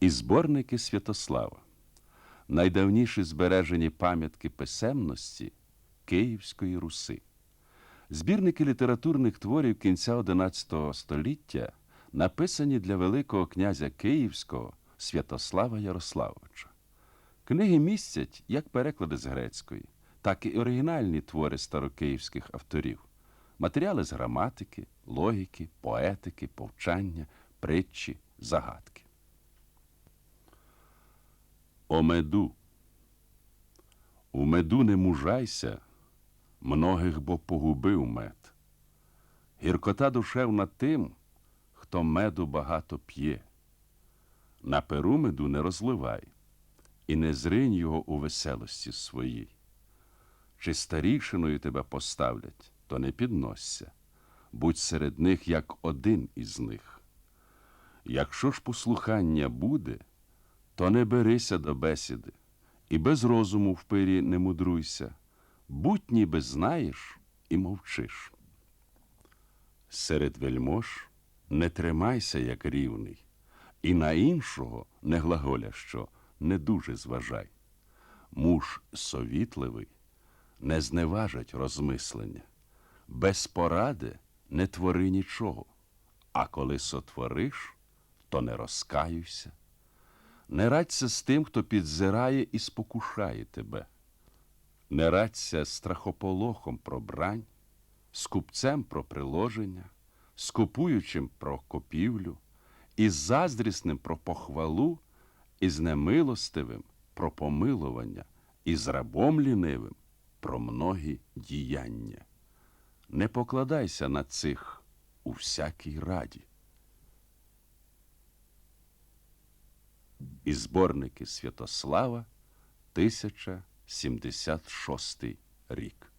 і зборники Святослава, найдавніші збережені пам'ятки писемності Київської Руси. Збірники літературних творів кінця XI століття написані для Великого князя Київського Святослава Ярославовича. Книги містять як переклади з грецької, так і оригінальні твори старокиївських авторів, матеріали з граматики, логіки, поетики, повчання, притчі, загадки. О меду. У меду не мужайся, многих бо погубив мед. Гіркота душевна тим, хто меду багато п'є. На перу меду не розливай, і не зринь його у веселості своїй. Чи старішиною тебе поставлять, то не підносься, будь серед них як один із них. Якщо ж послухання буде, то не берися до бесіди, і без розуму в пирі не мудруйся, будь ніби знаєш і мовчиш. Серед вельмож не тримайся, як рівний, і на іншого не глаголя, що не дуже зважай. Муж совітливий не зневажать розмислення, без поради не твори нічого, а коли сотвориш, то не розкаюйся. Не радься з тим, хто підзирає і спокушає тебе. Не радься з страхополохом про брань, з купцем про приложення, з купуючим про копівлю, із заздрісним про похвалу, і з немилостивим про помилування, і з рабом лінивим про многі діяння. Не покладайся на цих у всякій раді. І зборники Святослава 1076 рік.